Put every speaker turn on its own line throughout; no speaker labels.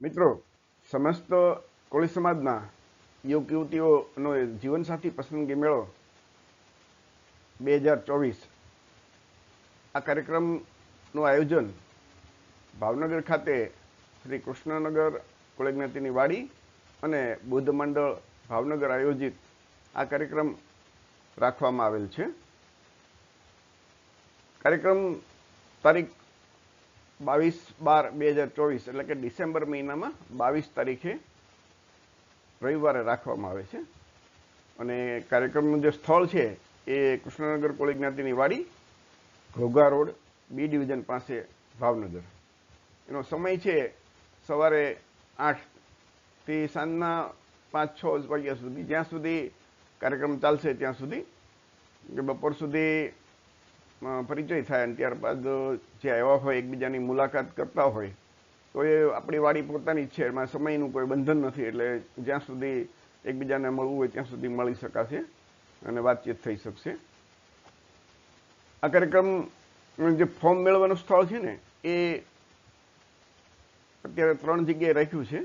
મિત્રો, સમસ્ત કોળી સમાજના યુવક યુવતીઓનો જીવનસાથી પસંદગી મેળો બે હજાર ચોવીસ. આ કાર્યક્રમનું આયોજન ભાવનગર ખાતે શ્રી કૃષ્ણનગર કોળી જ્ઞાતિની વાડી અને બુદ્ધ મંડળ ભાવનગર આયોજિત આ કાર્યક્રમ રાખવામાં આવેલ છે. કાર્યક્રમ તારીખ બાવીસ બાર બે હજાર ચોવીસ, એટલે કે ડિસેમ્બર મહિનામાં બાવીસ તારીખે રવિવારે રાખવામાં આવે છે. અને કાર્યક્રમનું જે સ્થળ છે એ કૃષ્ણનગર કોળી જ્ઞાતિની વાડી, ઘોઘા રોડ, બી ડિવિઝન પાસે ભાવનગર. એનો સમય છે સવારે આઠથી સાંજના પાંચ છ વાગ્યા સુધી. જ્યાં સુધી કાર્યક્રમ ચાલશે ત્યાં સુધી બપોર સુધી પરિચય થાય અને ત્યારબાદ જે આવ્યા હોય, એકબીજાની મુલાકાત કરતા હોય, તો એ આપણી વાડી પોતાની જ છે. એમાં સમયનું કોઈ બંધન નથી, એટલે જ્યાં સુધી એકબીજાને મળવું હોય, ત્યાં સુધી મળી શકાશે અને વાતચીત થઈ શકશે. આ કાર્યક્રમ જે ફોર્મ મેળવવાનું સ્થળ છે ને, એ અત્યારે ત્રણ જગ્યાએ રાખ્યું છે.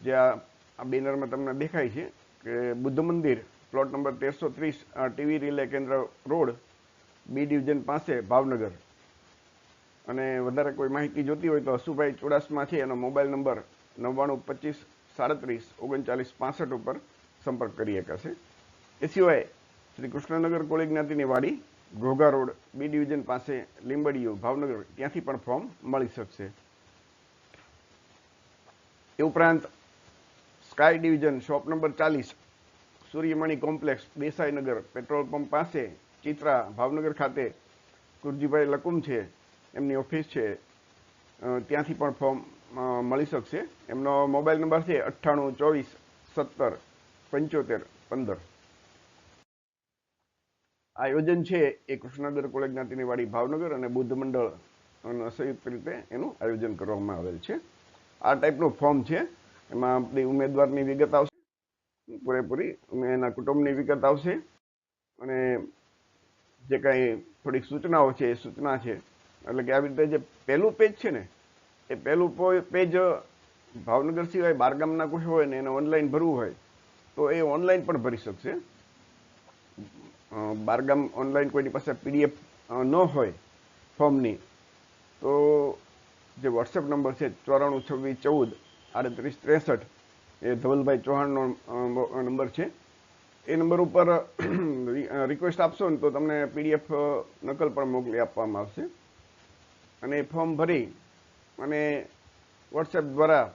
જે આ બેનરમાં તમને દેખાય છે કે બુદ્ધ મંદિર, પ્લોટ નંબર તેરસો ત્રીસ ટીવી રિલે કેન્દ્ર રોડ બી ડિવિઝન પાસે ભાવનગર. અને વધારે કોઈ માહિતી જોતી હોય તો હસુભાઈ ચુડાસમાથી એનો મોબાઈલ નંબર નવ્વાણું પચીસ સાડત્રીસ ઓગણચાલીસ પાસઠ ઉપર સંપર્ક કરી શકાશે. એ સિવાય શ્રી કૃષ્ણનગર કોળી જ્ઞાતિની વાડી, ઘોઘા રોડ, બી ડિવિઝન પાસે લીંબડીયું, ભાવનગર, ત્યાંથી પણ ફોર્મ મળી શકશે. એ ઉપરાંત સ્કાય ડિવિઝન શોપ નંબર ચાલીસ, Suryamani complex, Desainagar petrol pump પાસે ચિત્રા ભાવનગર ખાતે કુરજીભાઈ લકુમ છે, એમની ઓફિસ છે. ત્યાંથી પણ ફોર્મ મળી શકશે. એમનો મોબાઈલ નંબર છે અઠ્ઠાણું, ચોવીસ, સત્તર, પંચોતેર, પંદર. આયોજન છે એ કૃષ્ણનગર કોલેજ જ્ઞાતિનીવાડી ભાવનગર અને બુદ્ધ મંડળ સંયુક્ત રીતે એનું આયોજન કરવામાં આવેલ છે. આ ટાઈપનું ફોર્મ છે. એમાં આપણી ઉમેદવારની વિગત આવશે. પૂરેપૂરી એના કુટુંબની વિગત આવશે. અને જે કંઈ થોડીક સૂચનાઓ છે, એ સૂચના છે. એટલે કે આવી રીતે જે પહેલું પેજ છે ને, એ પહેલું પેજ ભાવનગર સિવાય બારગામના કોઈ હોય ને એને ઓનલાઈન ભરવું હોય, તો એ ઓનલાઈન પણ ભરી શકશે. બારગામ ઓનલાઈન કોઈની પાસે પીડીએફ ન હોય ફોર્મની, તો જે વોટ્સએપ નંબર છે ચોરાણું છવ્વીસ ચૌદ આડત્રીસ ત્રેસઠ, એ ધવલભાઈ ચૌહાણનો નંબર છે. એ નંબર ઉપર રિક્વેસ્ટ આપશો ને તો તમને પીડીએફ નકલ પણ મોકલી આપવામાં આવશે. અને ફોર્મ ભરી અને વોટ્સએપ દ્વારા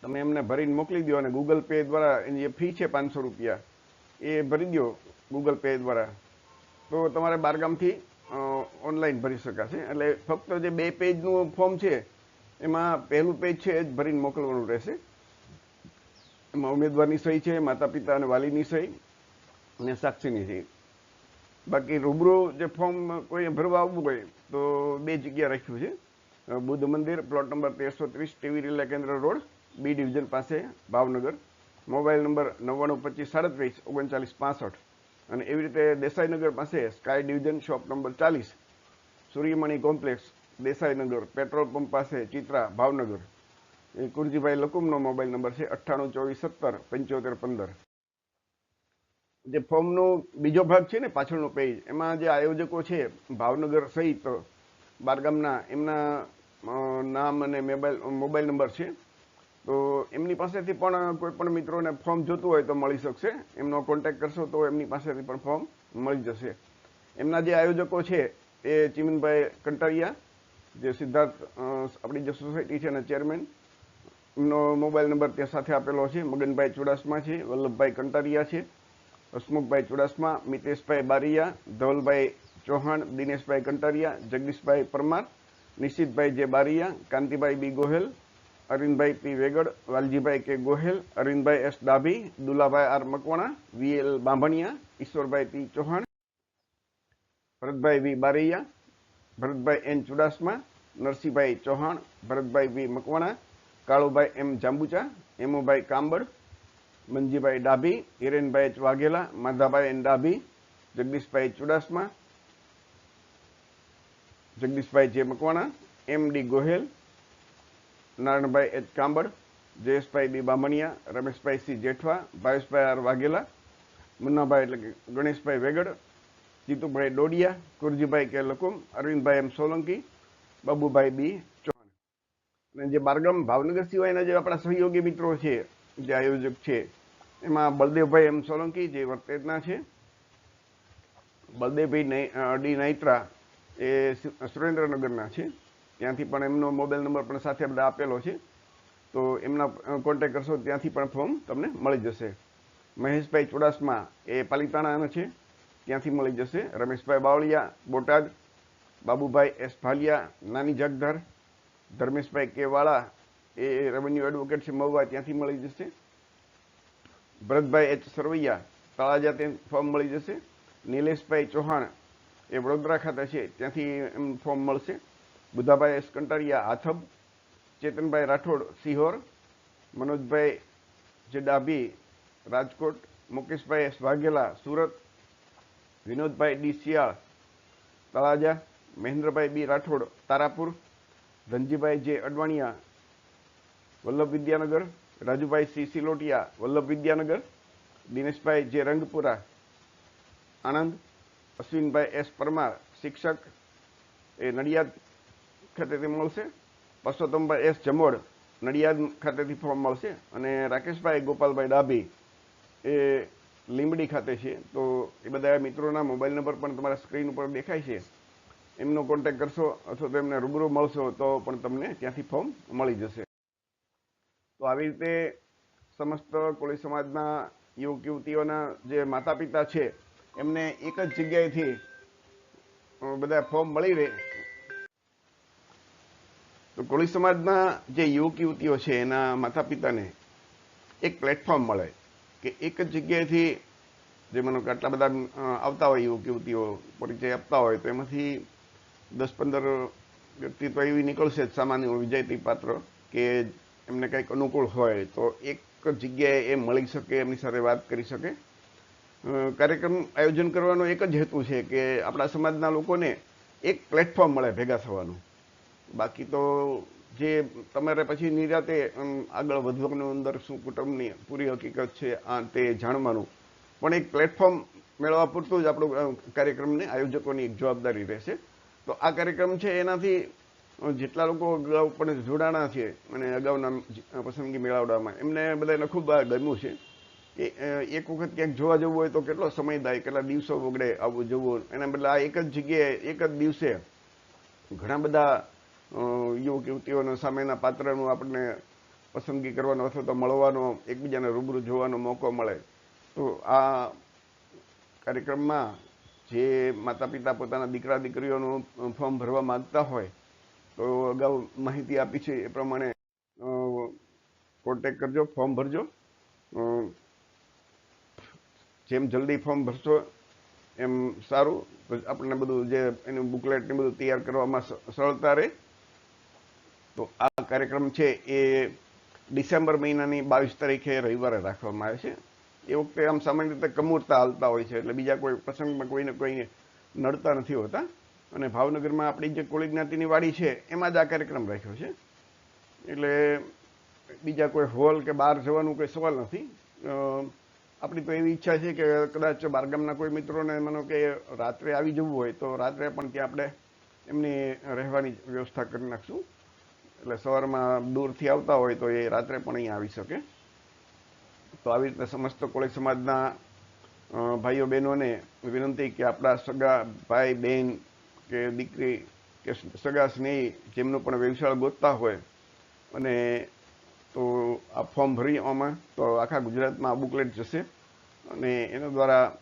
તમે એમને ભરીને મોકલી દો અને ગૂગલ પે દ્વારા, એની જે ફી છે પાંચસો રૂપિયા, એ ભરી દો ગૂગલ પે દ્વારા. તો તમારે બારગામથી ઓનલાઈન ભરી શકાશે. એટલે ફક્ત જે બે પેજનું ફોર્મ છે, એમાં પહેલું પેજ છે એ જ ભરીને મોકલવાનું રહેશે. એમાં ઉમેદવારની સહી છે માતા પિતા અને વાલીની સહી અને સાક્ષીની સહી. બાકી રૂબરૂ જે ફોર્મ કોઈ ભરવા આવવું હોય તો બે જગ્યા રાખ્યું છે. બુદ્ધ મંદિર, પ્લોટ નંબર તેરસો ત્રીસ, ટીવી રિલે કેન્દ્ર રોડ, બી ડિવિઝન પાસે, ભાવનગર. મોબાઈલ નંબર નવ્વાણું પચીસ સાડત્રીસ, ઓગણચાલીસ પાસઠ. અને એવી રીતે દેસાઈનગર પાસે સ્કાય ડિવિઝન શોપ નંબર ચાલીસ, Suryamani complex, Desainagar. Petrol pump પાસે ચિત્રા, ભાવનગર. કુરજીભાઈ લકુમનો મોબાઈલ નંબર છે અઠ્ઠાણું, ચોવીસ, સત્તર, પંચોતેર, પંદર. જે ફોર્મનો બીજો ભાગ છે ને પાછળનો પેજ, એમાં જે આયોજકો છે, ભાવનગર સહિત બારગામના એમના નામ અને મોબાઈલ મોબાઈલ નંબર છે. તો એમની પાસેથી પણ કોઈ પણ મિત્રોને ફોર્મ જોતું હોય તો મળી શકશે. એમનો કોન્ટેક્ટ કરશો તો એમની પાસેથી પણ ફોર્મ મળી જશે. એમના જે આયોજકો છે એ ચિમનભાઈ કંટારિયા જે સિદ્ધાર્થ આપણી જે સોસાયટી છે એના ચેરમેન એમનો મોબાઈલ નંબર ત્યાં સાથે આપેલો છે. મગનભાઈ ચુડાસમા છે, વલ્લભભાઈ કંટારિયા છે, હસમુખભાઈ ચુડાસમા, મિતેશભાઈ બારિયા, ધવલભાઈ ચૌહાણ, દિનેશભાઈ કંટારિયા, જગદીશભાઈ પરમાર, નિશિતભાઈ જે બારિયા, કાંતિભાઈ બી Gohil, Arvindbhai P Vegad, Valjibhai K Gohel, Arvindbhai S Dabhi, Dulabhai R Makwana, V L Bambhaniya, Ishwarbhai P Chauhan, Bharatbhai V Baraiya, Bharatbhai N Chudasama, Narsinhbhai Chauhan, Bharatbhai V Makwana Kalubhai M Jambucha Emubhai Kambad Manjibhai Dabhi, Hirenbhai H Vaghela, Madhabhai N Dabhi, Jagdishbhai Chudasama, Jagdishbhai J Makwana, M D Gohel Narayanbhai H Kambad Jayeshbhai B Bamaniya, Rameshbhai C Jethva, Bhaveshbhai R Vaghela, Munnabhai એટલે કે ગણેશભાઈ વેગડ જીતુભાઈ ડોડિયા, કુરજીભાઈ કે લકુમ, અરવિંદભાઈ એમ સોલંકી, બાબુભાઈ બી જે બારગામ ભાવનગર સિવાયના જે આપણા સહયોગી મિત્રો છે, જે આયોજક છે, એમાં બળદેવભાઈ એમ સોલંકી જે વર્તેજના છે, બળદેવભાઈ ડી નૈત્રા એ સુરેન્દ્રનગરના છે. ત્યાંથી પણ એમનો મોબાઈલ નંબર પણ સાથે બધા આપેલો છે. તો એમના કોન્ટેક કરશો ત્યાંથી પણ ફોર્મ તમને મળી જશે. મહેશભાઈ ચુડાસમા એ પાલિતાણાના છે, ત્યાંથી મળી જશે. રમેશભાઈ બાવળિયા બોટાદ, બાબુભાઈ એસ ભાલિયા, નાની જગધર ધર્મેશભાઈ કે વાળા એ રેવન્યુ એડવોકેટ છે મહુવા ત્યાંથી મળી જશે ભરતભાઈ એચ સરવૈયા તળાજા તે ફોર્મ મળી જશે નિલેશભાઈ ચૌહાણ એ વડોદરા ખાતે છે ત્યાંથી એમ ફોર્મ મળશે Budhabhai S Kantariya આથબ Chetanbhai Rathod Sihor Manojbhai J Dabhi Rajkot Mukeshbhai S Vaghela Surat Vinodbhai D Shiyal Talaja Mahendrabhai B Rathod Tarapur Dhanjibhai J Advaniya, Vallabh Vidyanagar, Rajubhai C Silotiya, Vallabh Vidyanagar, Dineshbhai J Rangpura, Anand, Ashwinbhai S Parmar, શિક્ષક, એ નડિયાદ ખાતેથી મળશે. Parsottambhai S Jamod, Nadiad ખાતેથી form મળશે. અને રાકેશભાઈ ગોપાલભાઈ ડાભી, એ લીંબડી ખાતે છે. તો એ બધા મિત્રોના મોબાઈલ નંબર પણ તમારા સ્ક્રીન ઉપર દેખાય છે. એમનો કોન્ટેક્ટ કરશો અથવા તો એમને રૂબરૂ મળશો તો પણ તમને ત્યાંથી ફોર્મ મળી જશે. તો આવી રીતે સમસ્ત કોળી સમાજના યુવક યુવતીઓના જે માતા પિતા છે, એમને એક જ જગ્યાએથી બધા ફોર્મ મળી રહે. તો કોળી સમાજના જે યુવક યુવતીઓ છે, એના માતા પિતાને એક પ્લેટફોર્મ મળે કે એક જ જગ્યાએથી જે મને આટલા બધા આવતા હોય યુવક યુવતીઓ પરિચય આપતા હોય, તો એમાંથી દસ પંદર વ્યક્તિ તો એવી નીકળશે જ સામાન્ય વિજયતી પાત્ર કે એમને કંઈક અનુકૂળ હોય તો એક જગ્યાએ એ મળી શકે, એમની સાથે વાત કરી શકે. કાર્યક્રમ આયોજન કરવાનો એક જ હેતુ છે કે આપણા સમાજના લોકોને એક પ્લેટફોર્મ મળે ભેગા થવાનું. બાકી તો જે તમારે પછી નિરાતે આગળ વધવાનું અંદર શું કુટુંબની પૂરી હકીકત છે, આ તે જાણવાનું. પણ એક પ્લેટફોર્મ મેળવવા પૂરતું જ આપણું કાર્યક્રમને આયોજકોની એક જવાબદારી રહેશે. તો આ કાર્યક્રમ છે એનાથી જેટલા લોકો અગાઉ પણ જોડાણા છે અને અગાઉના પસંદગી મેળાવડામાં એમને બધાને ખૂબ ગમ્યું છે. કે એક વખત ક્યાંક જોવા જવું હોય તો કેટલો સમય થાય, કેટલા દિવસો વગડે આવવું જવું, એના બદલે આ એક જ જગ્યાએ એક જ દિવસે ઘણા બધા યુવક યુવતીઓના સામેના પાત્રનું આપણને પસંદગી કરવાનો અથવા તો મળવાનો, એકબીજાને રૂબરૂ જોવાનો મોકો મળે. તો આ કાર્યક્રમમાં જે માતા પિતા પોતાના દીકરા દીકરીઓનું ફોર્મ ભરવા માંગતા હોય, તો અગાઉ માહિતી આપી છે એ પ્રમાણે કોન્ટેક કરજો, ફોર્મ ભરજો. જેમ જલ્દી ફોર્મ ભરશો એમ સારું. આપણને બધું જે એનું બુકલેટ ને બધું તૈયાર કરવામાં સરળતા રહે. તો આ કાર્યક્રમ છે એ ડિસેમ્બર મહિનાની બાવીસ તારીખે રવિવારે રાખવામાં આવે છે. એ વખતે આમ સામાન્ય રીતે કમૂરતા હાલતા હોય છે, એટલે બીજા કોઈ પ્રસંગમાં કોઈને કોઈ નડતા નથી હોતા. અને ભાવનગરમાં આપણી જે કોળી જ્ઞાતિની વાડી છે, એમાં જ આ કાર્યક્રમ રાખ્યો છે. એટલે બીજા કોઈ હોલ કે બહાર જવાનું કોઈ સવાલ નથી. આપણી તો એવી ઈચ્છા છે કે કદાચ બારગામના કોઈ મિત્રોને માનો કે રાત્રે આવી જવું હોય, તો રાત્રે પણ ત્યાં આપણે એમની રહેવાની વ્યવસ્થા કરી નાખશું. એટલે સવારમાં દૂરથી આવતા હોય તો એ રાત્રે પણ અહીંયા આવી શકે. તો આવી રીતે સમસ્ત કોળી સમાજના ભાઈઓ બહેનોને વિનંતી કે આપણા સગા ભાઈ બહેન કે દીકરી કે સગા સ્નેહી જેમનો પણ વ્યવસાય ગોતતા હોય અને તો આ ફોર્મ ભરી આમાં તો આખા ગુજરાતમાં આ બુકલેટ જશે અને એના દ્વારા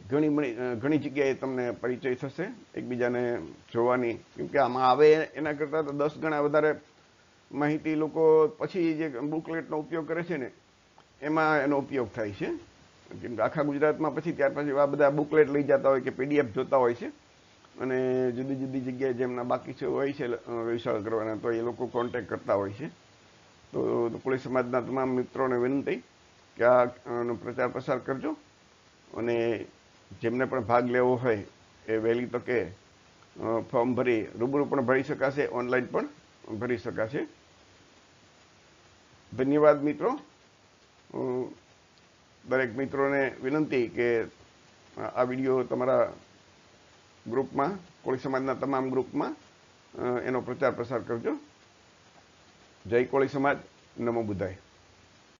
ઘણી ઘણી જગ્યાએ તમને પરિચય થશે એકબીજાને જોવાની. કેમકે આમાં આવે એના કરતાં તો દસ ગણા વધારે માહિતી લોકો પછી જે બુકલેટનો ઉપયોગ કરે છે ને એમાં એનો ઉપયોગ થાય છે. કેમ કે આખા ગુજરાતમાં પછી ત્યાર પછી આ બધા બુકલેટ લઈ જતા હોય કે પીડીએફ જોતા હોય છે. અને જુદી જુદી જગ્યાએ જેમના બાકી છે, હોય છે વિશાળ કરવાના, તો એ લોકો કોન્ટેક કરતા હોય છે. તો કોળી સમાજના તમામ મિત્રોને વિનંતી કે આનો પ્રચાર પ્રસાર કરજો. અને જેમને પણ ભાગ લેવો હોય, એ વહેલી તકે કે ફોર્મ ભરી, રૂબરૂ પણ ભરી શકાશે, ઓનલાઈન પણ ભરી શકાશે. ધન્યવાદ મિત્રો. દરેક મિત્રોને વિનંતી કે આ વીડિયો તમારા ગ્રુપમાં, કોળી સમાજના તમામ ગ્રુપમાં એનો પ્રચાર પ્રસાર કરજો. જય કોળી સમાજ, નમો બુદ્ધાય